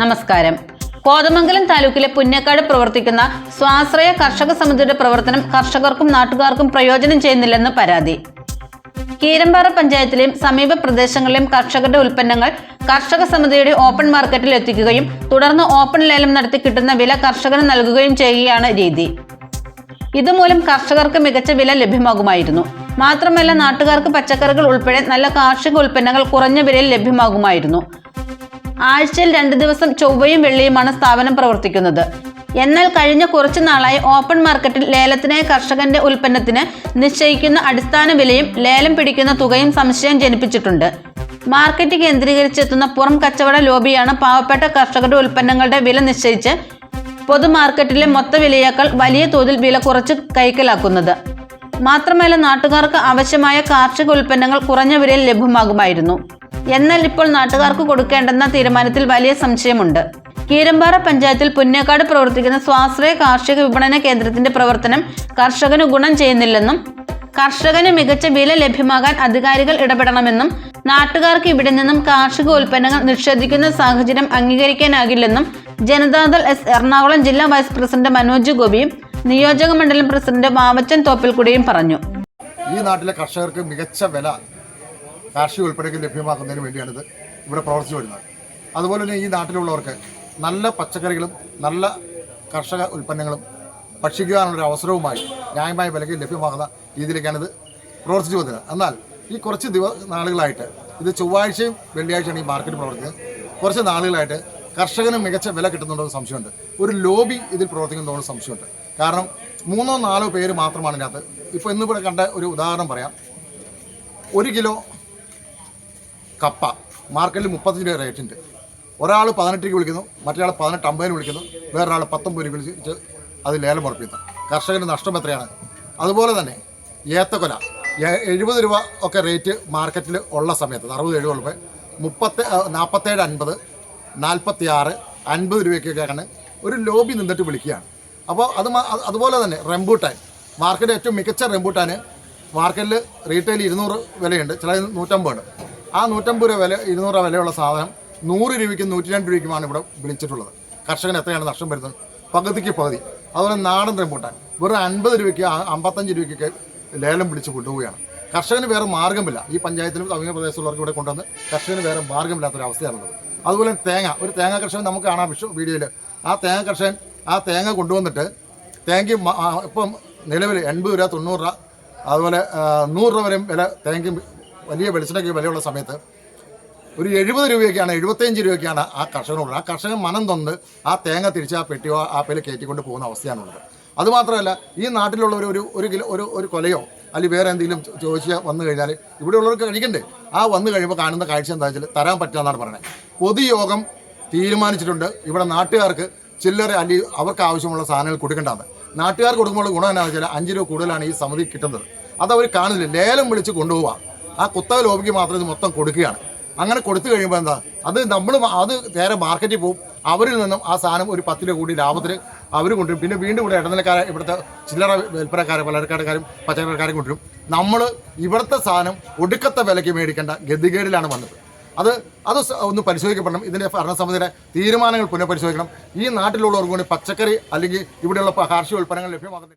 നമസ്കാരം. കോതമംഗലം താലൂക്കിലെ പുന്നക്കാട് പ്രവർത്തിക്കുന്ന സ്വാശ്രയ കർഷക സമിതിയുടെ പ്രവർത്തനം കർഷകർക്കും നാട്ടുകാർക്കും പ്രയോജനം ചെയ്യുന്നില്ലെന്ന് പരാതി. കീരമ്പാറ പഞ്ചായത്തിലെയും സമീപ പ്രദേശങ്ങളിലെയും കർഷകരുടെ ഉൽപ്പന്നങ്ങൾ കർഷക സമിതിയുടെ ഓപ്പൺ മാർക്കറ്റിൽ എത്തിക്കുകയും തുടർന്ന് ഓപ്പൺ ലേലം നടത്തി കിട്ടുന്ന വില കർഷകന് നൽകുകയും ചെയ്യുകയാണ് രീതി. ഇതുമൂലം കർഷകർക്ക് മികച്ച വില ലഭ്യമാകുമായിരുന്നു. മാത്രമല്ല നാട്ടുകാർക്ക് പച്ചക്കറികൾ ഉൾപ്പെടെ നല്ല കാർഷിക ഉൽപ്പന്നങ്ങൾ കുറഞ്ഞ വിലയിൽ ലഭ്യമാകുമായിരുന്നു. ആഴ്ചയിൽ രണ്ട് ദിവസം ചൊവ്വയും വെള്ളിയുമാണ് സ്ഥാപനം പ്രവർത്തിക്കുന്നത്. എന്നാൽ കഴിഞ്ഞ കുറച്ചു നാളായി ഓപ്പൺ മാർക്കറ്റിൽ ലേലത്തിനായി കർഷകന്റെ ഉൽപ്പന്നത്തിന് നിശ്ചയിക്കുന്ന അടിസ്ഥാന വിലയും ലേലം പിടിക്കുന്ന തുകയും സംശയം ജനിപ്പിച്ചിട്ടുണ്ട്. മാർക്കറ്റ് കേന്ദ്രീകരിച്ചെത്തുന്ന പുറം കച്ചവട ലോബിയാണ് പാവപ്പെട്ട കർഷകരുടെ ഉൽപ്പന്നങ്ങളുടെ വില നിശ്ചയിച്ച് പൊതുമാർക്കറ്റിലെ മൊത്ത വിലയേക്കാൾ വലിയ തോതിൽ വില കുറച്ച് കൈക്കലാക്കുന്നത്. മാത്രമല്ല നാട്ടുകാർക്ക് ആവശ്യമായ കാർഷിക ഉൽപ്പന്നങ്ങൾ കുറഞ്ഞ വിലയിൽ ലഭ്യമാകുമായിരുന്നു. എന്നാൽ ഇപ്പോൾ നാട്ടുകാർക്ക് കൊടുക്കേണ്ടെന്ന തീരുമാനത്തിൽ വലിയ സംശയമുണ്ട്. കീരമ്പാറ പഞ്ചായത്തിൽ പുന്നേക്കാട് പ്രവർത്തിക്കുന്ന സ്വാശ്രയ കാർഷിക വിപണന കേന്ദ്രത്തിന്റെ പ്രവർത്തനം കർഷകന് ഗുണം ചെയ്യുന്നില്ലെന്നും കർഷകന് മികച്ച വില ലഭ്യമാകാൻ അധികാരികൾ ഇടപെടണമെന്നും നാട്ടുകാർക്ക് ഇവിടെ നിന്നും കാർഷിക ഉൽപ്പന്നങ്ങൾ നിഷേധിക്കുന്ന സാഹചര്യം അംഗീകരിക്കാനാകില്ലെന്നും ജനതാദൾ എസ്. എറണാകുളം ജില്ലാ വൈസ് പ്രസിഡന്റ് മനോജ് ഗോപിയും നിയോജക മണ്ഡലം പ്രസിഡന്റ് മാവച്ചൻ തോപ്പിൽക്കുടിയും പറഞ്ഞു. ഈ നാട്ടിലെ കർഷകർക്ക് മികച്ച വില കാർഷിക ഉൽപ്പന്നങ്ങൾ ലഭ്യമാക്കുന്നതിന് വേണ്ടിയാണിത് ഇവിടെ പ്രവർത്തിച്ചു വരുന്നത്. അതുപോലെ തന്നെ ഈ നാട്ടിലുള്ളവർക്ക് നല്ല പച്ചക്കറികളും നല്ല കർഷക ഉൽപ്പന്നങ്ങളും ഭക്ഷിക്കാനുള്ളൊരു അവസരവുമായി ന്യായമായ വിലയ്ക്ക് ലഭ്യമാകുന്ന രീതിയിലേക്കാണിത് പ്രവർത്തിച്ചു വന്നത്. എന്നാൽ ഈ കുറച്ച് ദിവ നാളുകളായിട്ട് ഇത് ചൊവ്വാഴ്ചയും വെള്ളിയാഴ്ചയാണ് ഈ മാർക്കറ്റ് പ്രവർത്തിക്കുന്നത്. കുറച്ച് നാളുകളായിട്ട് കർഷകന് മികച്ച വില കിട്ടുന്നുണ്ടോ എന്ന് സംശയമുണ്ട്. ഒരു ലോബി ഇതിൽ പ്രവർത്തിക്കുന്നുണ്ടോ എന്ന് സംശയമുണ്ട്. കാരണം മൂന്നോ നാലോ പേര് മാത്രമാണ് ഇതിനകത്ത്. ഇപ്പോൾ ഇന്നിവിടെ കണ്ട ഒരു ഉദാഹരണം പറയാം. ഒരു കിലോ കപ്പ. മാർക്കറ്റിൽ മുപ്പത്തഞ്ച് രൂപ റേറ്റ് ഉണ്ട് ഒരാൾ പതിനെട്ട് രൂപ വിളിക്കുന്നു മറ്റൊരാൾ പതിനെട്ട് അമ്പതിന് വിളിക്കുന്നു വേറൊരാൾ പത്തൊമ്പത് രൂപ വിളിച്ച് അത് ലേലം ഉറപ്പിക്കുന്നു. കർഷകന് നഷ്ടം എത്രയാണ്? അതുപോലെ തന്നെ ഏത്തക്കൊല. എഴുപത് രൂപ ഒക്കെ റേറ്റ് മാർക്കറ്റിൽ ഉള്ള സമയത്ത് അറുപത് എഴുപത് രൂപ മുപ്പത്തി നാൽപ്പത്തേഴ് അൻപത് നാൽപ്പത്തി ആറ് അൻപത് രൂപയ്ക്കൊക്കെയാണ് ഒരു ലോബി നിന്നിട്ട് വിളിക്കുകയാണ്. അപ്പോൾ അത് അതുപോലെ തന്നെ റെമ്പൂട്ടാൻ മാർക്കറ്റ് ഏറ്റവും മികച്ച റെമ്പൂട്ടാൻ മാർക്കറ്റിൽ റീറ്റെയിൽ ഇരുന്നൂറ് വിലയുണ്ട് ചില നൂറ്റമ്പതുണ്ട്. ആ നൂറ്റമ്പത് രൂപ വില ഇരുന്നൂറ് രൂപ വിലയുള്ള സാധനം നൂറ് രൂപയ്ക്കും നൂറ്റി രണ്ട് രൂപയ്ക്കുമാണ് ഇവിടെ വിളിച്ചിട്ടുള്ളത്. കർഷകന് എത്രയാണ് നഷ്ടം വരുന്നത്? പകുതിക്ക് പകുതി. അതുപോലെ നാടൻ റെമ്പൂട്ടാൻ വെറും അൻപത് രൂപയ്ക്ക് അമ്പത്തഞ്ച് രൂപയ്ക്കൊക്കെ ലേലം പിടിച്ച് കൊണ്ടുപോവുകയാണ്. കർഷകന് വേറെ മാർഗമില്ല. ഈ പഞ്ചായത്തിലും സമീപ പ്രദേശത്തുള്ളവർക്ക് ഇവിടെ കൊണ്ടുവന്ന് കർഷകന് വേറെ മാർഗമില്ലാത്തൊരവസ്ഥയാണുള്ളത് അതുപോലെ തേങ്ങ. ഒരു തേങ്ങ കർഷകൻ നമുക്ക് കാണാം വിഷു വീഡിയോയിൽ. ആ തേങ്ങ കർഷകൻ ആ തേങ്ങ കൊണ്ടുവന്നിട്ട് തേങ്ങ ഇപ്പം നിലവിൽ എൺപത് രൂപ തൊണ്ണൂറ് രൂപ അതുപോലെ നൂറ് രൂപ വരെയും വില തേങ്ങയ്ക്കും വലിയ വെളിച്ചെണ്ണയ്ക്ക് വിലയുള്ള സമയത്ത് ഒരു എഴുപത് രൂപയൊക്കെയാണ് എഴുപത്തഞ്ച് രൂപയൊക്കെയാണ് ആ കർഷകനുള്ളത്. ആ കർഷകൻ മനം തൊന്ന് ആ തേങ്ങ തിരിച്ച് ആ പെട്ടിയോ ആ പേൽ കയറ്റിക്കൊണ്ട് പോകുന്ന അവസ്ഥയാണുള്ളത്. അതുമാത്രമല്ല ഈ നാട്ടിലുള്ളവർ ഒരു ഒരു കിലോ ഒരു ഒരു കൊലയോ അല്ലെങ്കിൽ വേറെ എന്തെങ്കിലും ചോദിച്ച് വന്നു കഴിഞ്ഞാൽ ഇവിടെയുള്ളവർക്ക് കഴിക്കണ്ടേ? ആ വന്നു കഴിയുമ്പോൾ കാണുന്ന കാഴ്ച എന്താ വെച്ചാൽ തരാൻ പറ്റുമെന്നാണ് പറയുന്നത്. പൊതുയോഗം തീരുമാനിച്ചിട്ടുണ്ട്. ഇവിടെ നാട്ടുകാർക്ക് ചില്ലറ അല്ലെങ്കിൽ അവർക്ക് ആവശ്യമുള്ള സാധനങ്ങൾ കൊടുക്കേണ്ടതാണ്. നാട്ടുകാർക്ക് കൊടുക്കുമ്പോൾ ഗുണം എന്താണെന്ന് വെച്ചാൽ അഞ്ച് രൂപ കൂടുതലാണ് ഈ സമിതി കിട്ടുന്നത്. അത് അവർ കാണുന്നില്ല. ലേലം വിളിച്ച് കൊണ്ടുപോവുക ആ കുത്തക ലോബിക്ക് മാത്രം ഇത് മൊത്തം കൊടുക്കുകയാണ്. അങ്ങനെ കൊടുത്തു കഴിയുമ്പോൾ എന്താ? അത് നമ്മൾ അത് നേരെ മാർക്കറ്റിൽ പോകും. അവരിൽ നിന്നും ആ സാധനം ഒരു പത്തിലെ കൂടി ലാഭത്തിൽ അവർ കൊണ്ടുവരും. പിന്നെ വീണ്ടും ഇവിടെ ഇടനിലക്കാരെ ഇവിടുത്തെ ചില്ലറ വിൽപ്പനക്കാരെ പലചരക്കാരും പച്ചക്കറിക്കാരും കൊണ്ടുവരും. നമ്മൾ ഇവിടുത്തെ സാധനം ഒടുക്കത്തെ വിലയ്ക്ക് മേടിക്കേണ്ട ഗതികേടിലാണ് വന്നത്. അത് അത് ഒന്ന് പരിശോധിക്കപ്പെടണം. ഇതിന്റെ ഭരണസമിതിയുടെ തീരുമാനങ്ങൾ പുനഃപരിശോധിക്കണം. ഈ നാട്ടിലുള്ളവർക്ക് കൂടി പച്ചക്കറി അല്ലെങ്കിൽ ഇവിടെയുള്ള കാർഷിക ഉൽപ്പന്നങ്ങൾ ലഭ്യമാകുന്നത്